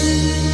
Música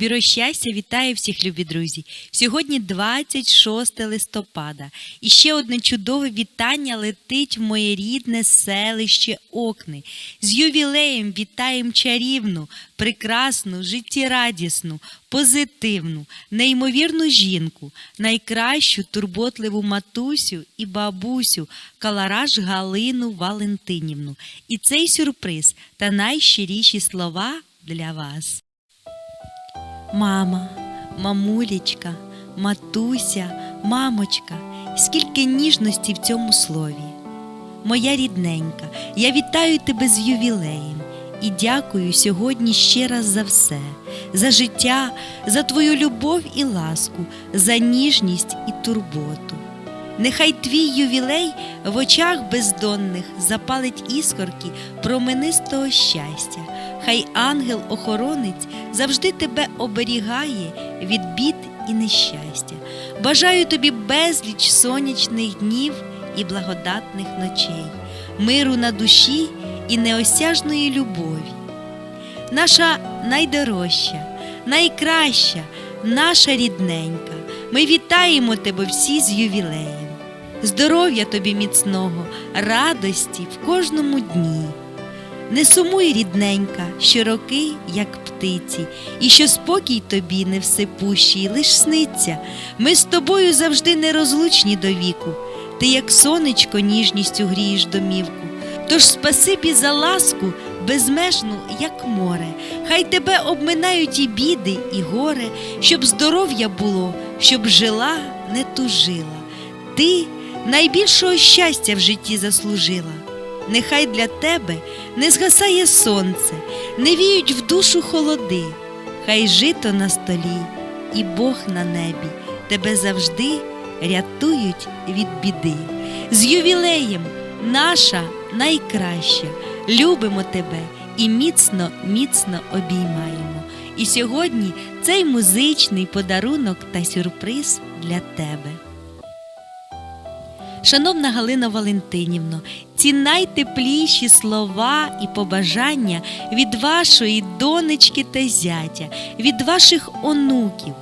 Бюро щастя вітає всіх, любі друзі. Сьогодні 26 листопада. І ще одне чудове вітання летить в моє рідне селище Окни. З ювілеєм вітаєм чарівну, прекрасну, життєрадісну, позитивну, неймовірну жінку, найкращу турботливу матусю і бабусю, калараш Галину Валентинівну. І цей сюрприз та найщиріші слова для вас. Мама, мамулечка, матуся, мамочка, скільки ніжності в цьому слові. Моя рідненька, я вітаю тебе з ювілеєм і дякую сьогодні ще раз за все, за життя, за твою любов і ласку, за ніжність і турботу. Нехай твій ювілей в очах бездонних запалить іскорки променистого щастя. Хай ангел-охоронець завжди тебе оберігає від бід і нещастя. Бажаю тобі безліч сонячних днів і благодатних ночей, миру на душі і неосяжної любові. Наша найдорожча, найкраща, наша рідненька. Ми вітаємо тебе всі з ювілеєм. Здоров'я тобі міцного, радості в кожному дні. Не сумуй, рідненька, що роки, як птиці, і що спокій тобі не всепущий, лиш сниться. Ми з тобою завжди нерозлучні до віку. Ти, як сонечко, ніжністю грієш домівку. Тож спасибі за ласку, безмежну, як море. Хай тебе обминають і біди, і горе, щоб здоров'я було, щоб жила, не тужила. Ти найбільшого щастя в житті заслужила. Нехай для тебе не згасає сонце, не віють в душу холоди, хай жито на столі і Бог на небі тебе завжди рятують від біди. З ювілеєм наша найкраща, любимо тебе і міцно, міцно обіймаємо. І сьогодні цей музичний подарунок та сюрприз для тебе. Шановна Галина Валентинівно, ці найтепліші слова і побажання від вашої донечки та зятя, від ваших онуків.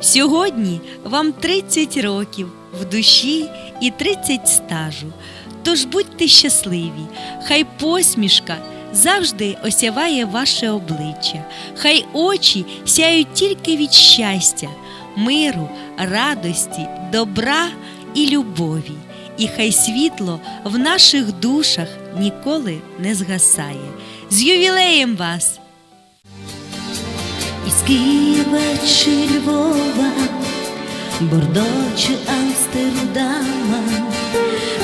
Сьогодні вам 30 років в душі і 30 стажу. Тож будьте щасливі, хай посмішка завжди осяває ваше обличчя, хай очі сяють тільки від щастя, миру, радості, добра і любові і хай світло в наших душах ніколи не згасає. З ювілеєм вас! Із Києва чи Львова, Бордо чи Амстердама,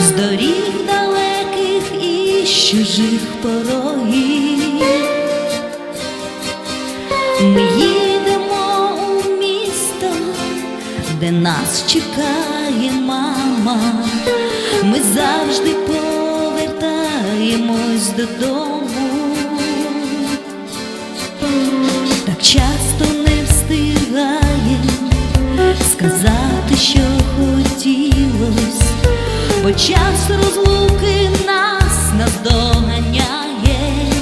з доріг далеких і чужих порогів. Ми їдемо у місто, де нас чекає мама. Ми завжди повертаємось додому. Так часто не встигає сказати, що хотілось, бо час розлуки нас наздоганяє.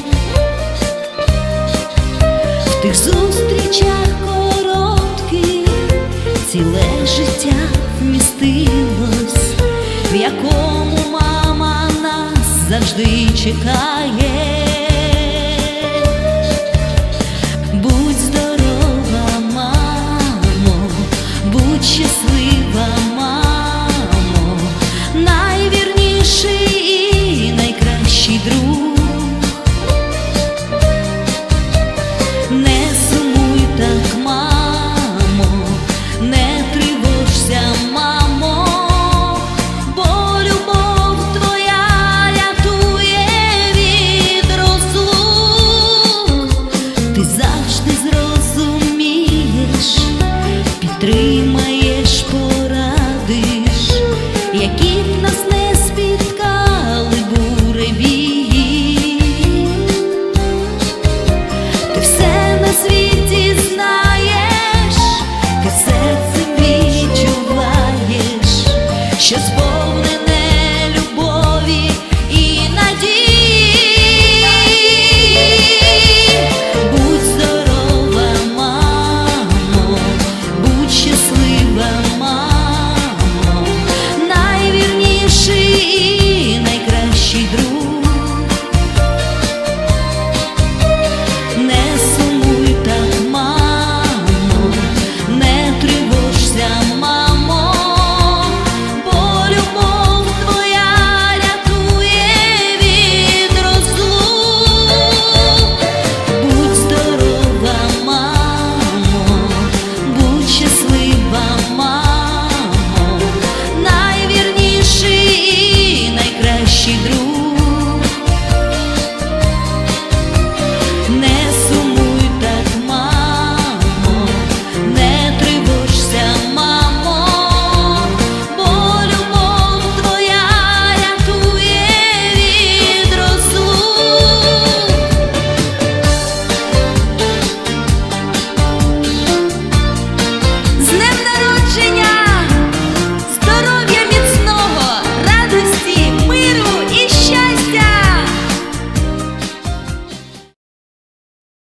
В тих зустрічах коротких ціле життя завжди чекає.